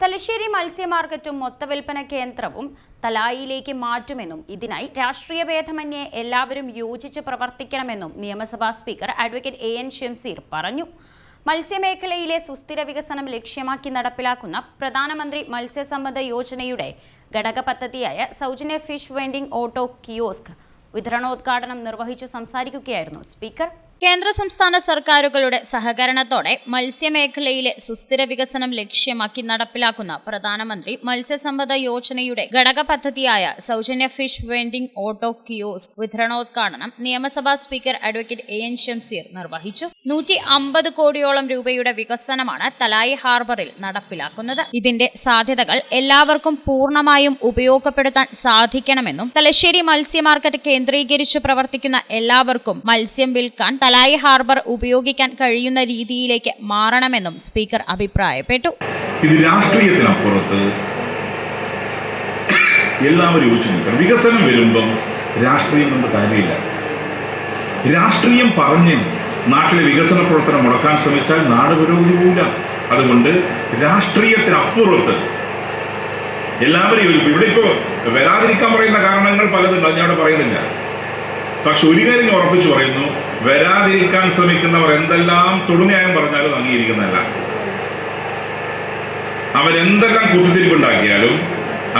തലശ്ശേരി മത്സ്യ മാർക്കറ്റും മൊത്തവിൽപ്പന കേന്ദ്രവും തലായിലേക്ക് മാറ്റുമെന്നും ഇതിനായി രാഷ്ട്രീയ ഭേദമന്യേ എല്ലാവരും യോജിച്ച് പ്രവർത്തിക്കണമെന്നും നിയമസഭാ speaker advocate A N Shamseer പറഞ്ഞു. മത്സ്യമേഖലയിലെ സുസ്ഥിര വികസനം ലക്ഷ്യമാക്കി നടപ്പിലാക്കുന്ന പ്രധാനമന്ത്രി മത്സ്യസമ്പദ യോജനയുടെ ഘടക പദ്ധതിയായ സൗജന്യ ഫിഷ് വെൻഡിംഗ് ഓട്ടോ കിയോസ്ക് വിതരണോദ്ഘാടനം നിർവഹിച്ചു സംസാരിക്കുകയായിരുന്നു സ്പീക്കർ. കേന്ദ്ര സംസ്ഥാന സർക്കാരുകളുടെ സഹകരണത്തോടെ മത്സ്യമേഖലയിലെ സുസ്ഥിര വികസനം ലക്ഷ്യമാക്കി നടപ്പിലാക്കുന്ന പ്രധാനമന്ത്രി മത്സ്യസമ്പദ യോജനയുടെ ഘടക പദ്ധതിയായ സൗജന്യ ഫിഷ് വെൻഡിംഗ് ഓട്ടോ കിയോസ് വിതരണോദ്ഘാടനം നിയമസഭാ speaker advocate A N Shamseer നിർവഹിച്ചു. നൂറ്റി അമ്പത് കോടിയോളം രൂപയുടെ വികസനമാണ് തലായി ഹാർബറിൽ നടപ്പിലാക്കുന്നത്. ഇതിന്റെ സാധ്യതകൾ എല്ലാവർക്കും പൂർണമായും ഉപയോഗപ്പെടുത്താൻ സാധിക്കണമെന്നും തലശ്ശേരി മത്സ്യമാർക്കറ്റ് കേന്ദ്രീകരിച്ച് പ്രവർത്തിക്കുന്ന എല്ലാവർക്കും മത്സ്യം വിൽക്കാൻ തലായി ഹാർബർ ഉപയോഗിക്കാൻ കഴിയുന്ന രീതിയിലേക്ക് മാറണമെന്നും സ്പീക്കർ അഭിപ്രായപ്പെട്ടു. ഇത് രാഷ്ട്രീയത്തിനപ്പുറത്ത് എല്ലാവരും യോജിച്ചു വികസനം വരുമ്പം രാഷ്ട്രീയം കൊണ്ട് കാര്യമില്ല. രാഷ്ട്രീയം പറഞ്ഞ് നാട്ടിലെ വികസന പ്രവർത്തനം മുടക്കാൻ ശ്രമിച്ചാൽ നാട് പുരോഗതി പോവില്ല അതുകൊണ്ട് രാഷ്ട്രീയത്തിനപ്പുറത്ത് എല്ലാവരും യോജിക്കും ഇവിടെ ഇപ്പോൾ വരാതിരിക്കാൻ പറയുന്ന കാരണങ്ങൾ പലതുണ്ട്. ഞാൻ പറയുന്നില്ല. പക്ഷെ ഒരു കാര്യം ഉറപ്പിച്ചു പറയുന്നു. വരാതിരിക്കാൻ ശ്രമിക്കുന്നവർ എന്തെല്ലാം തൊടുന്യായം പറഞ്ഞാലും അംഗീകരിക്കുന്നതല്ല. അവരെന്തെല്ലാം കുത്തിത്തിരിപ്പുണ്ടാക്കിയാലും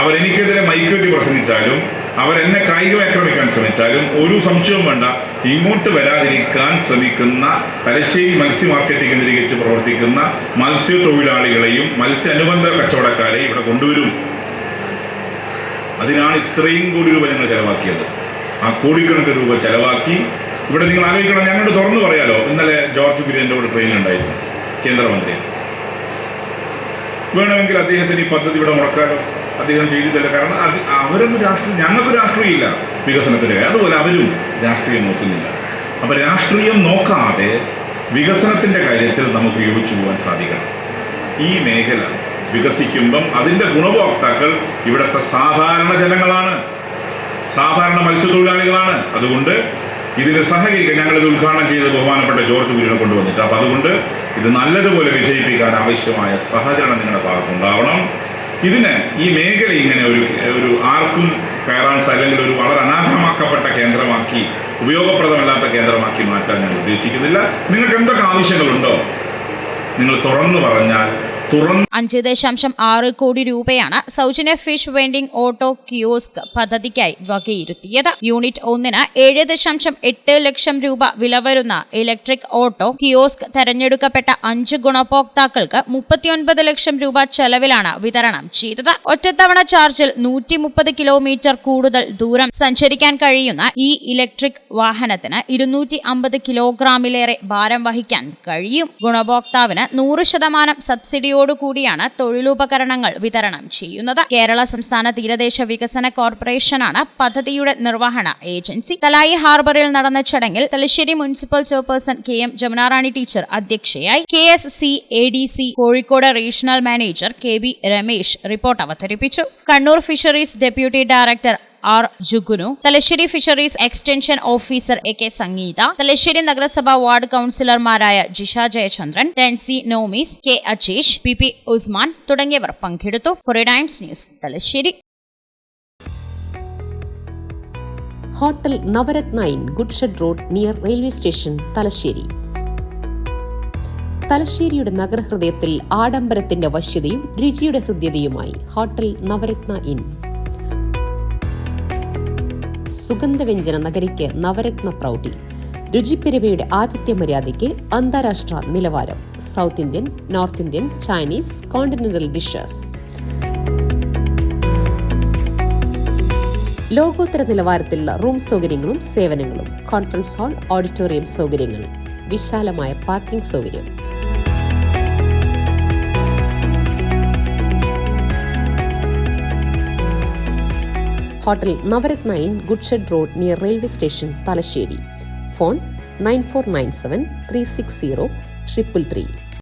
അവരെനിക്കെതിരെ മൈക്കേറ്റി പ്രസംഗിച്ചാലും അവരെന്നെ കായികം ആക്രമിക്കാൻ ശ്രമിച്ചാലും ഒരു സംശയവും വേണ്ട. ഇങ്ങോട്ട് വരാതിരിക്കാൻ ശ്രമിക്കുന്ന തലശ്ശേരി മത്സ്യ മാർക്കറ്റിംഗ് കേന്ദ്രീകരിച്ച് പ്രവർത്തിക്കുന്ന മത്സ്യത്തൊഴിലാളികളെയും മത്സ്യ അനുബന്ധ കച്ചവടക്കാരെയും ഇവിടെ കൊണ്ടുവരും. അതിനാണ് ഇത്രയും കോടി രൂപ ഞങ്ങൾ ചെലവാക്കിയത്. ആ കോടിക്കണക്കിന് രൂപ ചെലവാക്കി ഇവിടെ നിങ്ങൾ ആലോചിക്കണം ഞങ്ങളുടെ തുറന്നു പറയാലോ. ഇന്നലെ ജോർജ് കുര്യന്റെ കൂടെ ട്രെയിനിലുണ്ടായിരുന്നു കേന്ദ്രമന്ത്രി. വേണമെങ്കിൽ അദ്ദേഹത്തിന് ഈ പദ്ധതി ഇവിടെ മുടക്കാലോ. അദ്ദേഹം ചെയ്തിട്ടില്ല. കാരണം അത് അവരും രാഷ്ട്രീയം ഞങ്ങൾക്ക് രാഷ്ട്രീയമില്ല വികസനത്തിന്. അതുപോലെ അവരും രാഷ്ട്രീയം നോക്കുന്നില്ല. അപ്പം രാഷ്ട്രീയം നോക്കാതെ വികസനത്തിന്റെ കാര്യത്തിൽ നമുക്ക് യോജിച്ചു പോകാൻ സാധിക്കണം. ഈ മേഖല വികസിക്കുമ്പം അതിന്റെ ഗുണഭോക്താക്കൾ ഇവിടുത്തെ സാധാരണ ജനങ്ങളാണ്. സാധാരണ മത്സ്യത്തൊഴിലാളികളാണ്. അതുകൊണ്ട് ഇതിന് സഹകരിക്കാൻ ഞങ്ങളിത് ഉദ്ഘാടനം ചെയ്ത് ബഹുമാനപ്പെട്ട ജോർജ് കുര്യനെ കൊണ്ടുവന്നിട്ട്. അപ്പം അതുകൊണ്ട് ഇത് നല്ലതുപോലെ വിജയിപ്പിക്കാൻ ആവശ്യമായ സഹകരണം നിങ്ങളുടെ ഭാഗത്തുണ്ടാവണം ഇതിന് ഈ മേഖല ഇങ്ങനെ ഒരു ഒരു ആർക്കും കയറാൻ അല്ലെങ്കിൽ ഒരു വളരെ അനാഥമാക്കപ്പെട്ട കേന്ദ്രമാക്കി ഉപയോഗപ്രദമല്ലാത്ത കേന്ദ്രമാക്കി മാറ്റാൻ ഞാൻ ഉദ്ദേശിക്കുന്നില്ല. നിങ്ങൾക്ക് എന്തൊക്കെ ആവശ്യങ്ങളുണ്ടോ? നിങ്ങൾ തുറന്നു പറഞ്ഞാൽ അഞ്ച് ദശാംശം ആറ് കോടി രൂപയാണ് സൗജന്യ ഫിഷ് വെൻഡിംഗ് ഓട്ടോ ക്യൂസ്ക് പദ്ധതിക്കായി വകയിരുത്തിയത്. യൂണിറ്റ് ഒന്നിന് ഏഴ് ദശാംശം എട്ട് ലക്ഷം രൂപ വില വരുന്ന ഇലക്ട്രിക് ഓട്ടോ ക്യൂസ്ക് തെരഞ്ഞെടുക്കപ്പെട്ട അഞ്ച് ഗുണഭോക്താക്കൾക്ക് മുപ്പത്തിയൊൻപത് ലക്ഷം രൂപ ചെലവിലാണ് വിതരണം ചെയ്തത്. ഒറ്റത്തവണ ചാർജിൽ നൂറ്റി മുപ്പത് കിലോമീറ്റർ കൂടുതൽ ദൂരം സഞ്ചരിക്കാൻ കഴിയുന്ന ഈ ഇലക്ട്രിക് വാഹനത്തിന് ഇരുന്നൂറ്റി അമ്പത് കിലോഗ്രാമിലേറെ ഭാരം വഹിക്കാൻ കഴിയും. ഗുണഭോക്താവിന് നൂറ് ശതമാനം സബ്സിഡിയോടുകൂടിയാണ് തൊഴിലുപകരണങ്ങൾ വിതരണം ചെയ്യുന്നത്. കേരള സംസ്ഥാന തീരദേശ വികസന കോർപ്പറേഷനാണ് പദ്ധതിയുടെ നിർവഹണ ഏജൻസി. തലായി ഹാർബറിൽ നടന്ന ചടങ്ങിൽ Thalassery municipal chairperson K M Jamunarani teacher അധ്യക്ഷയായി K S C A D C Kozhikode regional manager K B Ramesh report അവതരിപ്പിച്ചു. Kannur fisheries deputy director R Jugunu. Thalassery fisheries extension officer A K Sangeetha. Thalassery നഗരസഭ ward കൌൺസിലർമാരായ Jisha Jayachandran Tency Nomis K Ajeesh P P Usman തുടങ്ങിയവർ പങ്കെടുത്തു. ഫോറി Times News Thalassery. Hotel Navaratna inn good shed road near railway station Thalassery. തലശ്ശേരിയുടെ നഗരഹൃദയത്തിൽ ആഡംബരത്തിന്റെ വശ്യതയും രുചിയുടെ ഹൃദ്യതയുമായി hotel Navaratna inn സുഗന്ധവ്യഞ്ജന നഗരിക്ക് നവരത്ന പ്രൗഢി. രുചിപ്പെരുമയുടെ ആതിഥ്യ മര്യാദയ്ക്ക് അന്താരാഷ്ട്ര നിലവാരം. South Indian north Indian Chinese continental dishes. ലോകോത്തര നിലവാരത്തിലുള്ള റൂം സൗകര്യങ്ങളും സേവനങ്ങളും. കോൺഫറൻസ് ഹാൾ ഓഡിറ്റോറിയം സൗകര്യങ്ങളും വിശാലമായ പാർക്കിംഗ് സൗകര്യം. Hotel Navaratna inn goods shed road near railway station Thalassery. Phone nine four nine seven three six zero triple three.